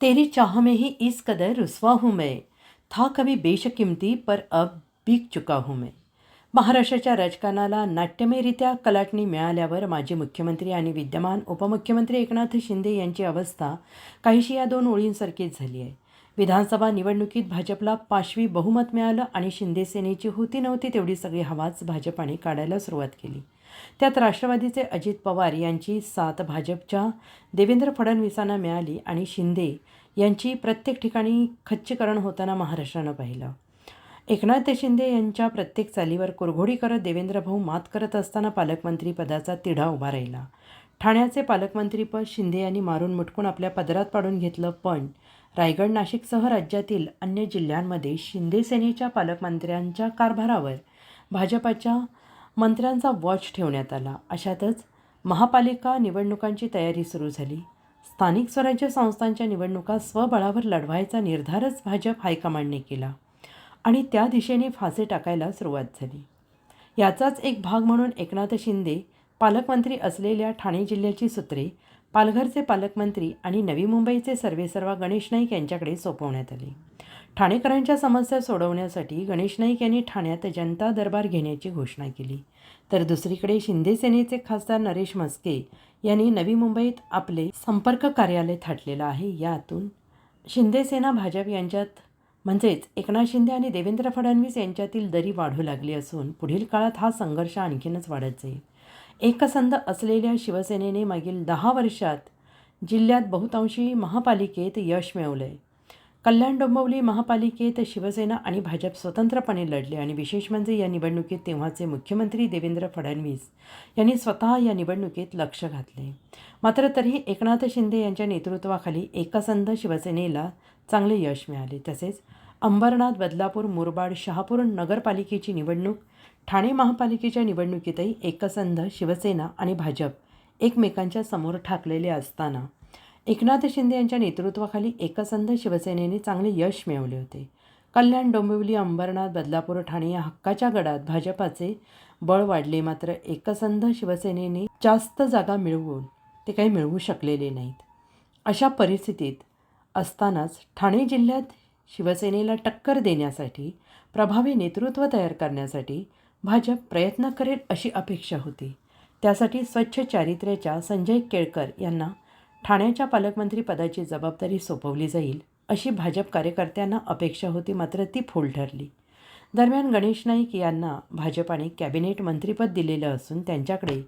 तेरी चाह में ही इस कदर रुसवा हूँ मैं। था कभी बेशकिमती पर अब बिक चुका हूँ मैं। महाराष्ट्राच्या राजकारणाला नाट्यमयरित्या कलाटणी मिळाल्यावर माजी मुख्यमंत्री आणि विद्यमान उपमुख्यमंत्री एकनाथ शिंदे यांची अवस्था काहीशी या दोन ओळींसारखीच झाली आहे. विधानसभा निवडणुकीत भाजपला पाशवी बहुमत मिळालं आणि शिंदे सेनेची होती नव्हती तेवढी सगळी हवाच भाजपाने काढायला सुरुवात केली. त्यात राष्ट्रवादीचे अजित पवार यांची साथ भाजपच्या देवेंद्र फडणवीसांना मिळाली आणि शिंदे यांची प्रत्येक ठिकाणी खच्चीकरण होताना महाराष्ट्रानं पाहिलं. एकनाथ शिंदे यांच्या प्रत्येक चालीवर कुरघोडी करत देवेंद्र भाऊ मात करत असताना पालकमंत्री पदाचा तिढा उभा राहिला. ठाण्याचे पालकमंत्रीपद शिंदे यांनी मारून मुटकून आपल्या पदरात पाडून घेतलं पण रायगड नाशिकसह राज्यातील अन्य जिल्ह्यांमध्ये शिंदे सेनेच्या पालकमंत्र्यांच्या कारभारावर भाजपाच्या मंत्र्यांचा वॉच ठेवण्यात आला. अशातच महापालिका निवडणुकांची तयारी सुरू झाली. स्थानिक स्वराज्य संस्थांच्या निवडणुका स्वबळावर लढवायचा निर्धारच भाजप हायकमांडने केला आणि त्या दिशेने फासे टाकायला सुरुवात झाली. याचाच एक भाग म्हणून एकनाथ शिंदे पालकमंत्री असलेल्या ठाणे जिल्ह्याची सूत्रे पालघरचे पालकमंत्री आणि नवी मुंबईचे सर्वेसर्वा गणेश नाईक यांच्याकडे सोपवण्यात आली. ठाणेकरांच्या समस्या सोडवण्यासाठी गणेश नाईक यांनी ठाण्यात जनता दरबार घेण्याची घोषणा केली. तर दुसरीकडे शिंदे सेनेचे खासदार नरेश म्हस्के यांनी नवी मुंबईत आपले संपर्क कार्यालय थाटलेलं आहे. यातून शिंदे सेना भाजप यांच्यात म्हणजेच एकनाथ शिंदे आणि देवेंद्र फडणवीस यांच्यातील दरी वाढू लागली असून पुढील काळात हा संघर्ष आणखीनच वाढत जाईल. एकसंध असलेल्या शिवसेनेने मागील दहा वर्षात जिल्ह्यात बहुतांशी महापालिकेत यश मिळवलं आहे कल्याण डोंबिवली महापालिकेत शिवसेना आणि भाजप स्वतंत्रपणे लढले आणि विशेष म्हणजे या निवडणुकीत तेव्हाचे मुख्यमंत्री देवेंद्र फडणवीस यांनी स्वतः या निवडणुकीत लक्ष घातले. मात्र तरीही एकनाथ शिंदे यांच्या नेतृत्वाखाली एकसंध शिवसेनेला चांगले यश मिळाले. तसेच अंबरनाथ बदलापूर मुरबाड शहापूर नगरपालिकेची निवडणूक ठाणे महापालिकेच्या निवडणुकीतही एकसंध शिवसेना आणि भाजप एकमेकांच्या समोर ठाकलेले असताना एकनाथ शिंदे यांच्या नेतृत्वाखाली एकसंध शिवसेनेने चांगले यश मिळवले होते. कल्याण डोंबिवली अंबरनाथ बदलापूर ठाणे या हक्काच्या गडात भाजपाचे बळ वाढले मात्र एकसंध शिवसेनेने जास्त जागा मिळवून ते काही मिळवू शकलेले नाहीत. अशा परिस्थितीत असतानाच ठाणे जिल्ह्यात शिवसेनेला टक्कर देण्यासाठी प्रभावी नेतृत्व तयार करण्यासाठी भाजप प्रयत्न करेल अशी अपेक्षा होती. त्यासाठी स्वच्छ चारित्र्याच्या संजय केळकर यांना ठाण्याच्या पालकमंत्री पदाची जबाबदारी सोपवली जाईल अशी भाजप कार्यकर्त्यांना अपेक्षा होती मात्र ती फोल ठरली. दरम्यान गणेश नाईक यांना भाजपाने कॅबिनेट मंत्रीपद दिलेलं असून त्यांच्याकडे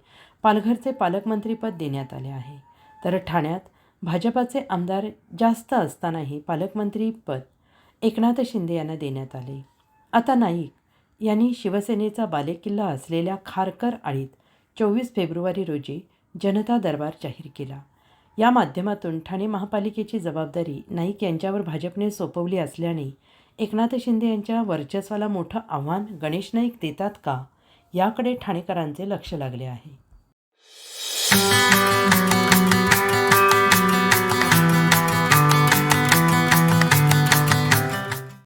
पालघरचे पालकमंत्रीपद देण्यात आले आहे. तर ठाण्यात भाजपाचे आमदार जास्त असतानाही पालकमंत्रीपद एकनाथ शिंदे यांना देण्यात आले. आता नाईक यांनी शिवसेनेचा बालेकिल्ला असलेल्या खारकर आळीत चोवीस फेब्रुवारी रोजी जनता दरबार जाहीर केला. या माध्यमातून ठाणे महापालिकेची जबाबदारी नाईक यांच्यावर भाजपने सोपवली असल्याने एकनाथ शिंदे यांच्या वर्चस्वाला मोठं आव्हान गणेश नाईक देतात का? याकडे ठाणेकरांचे लक्ष लागले आहे.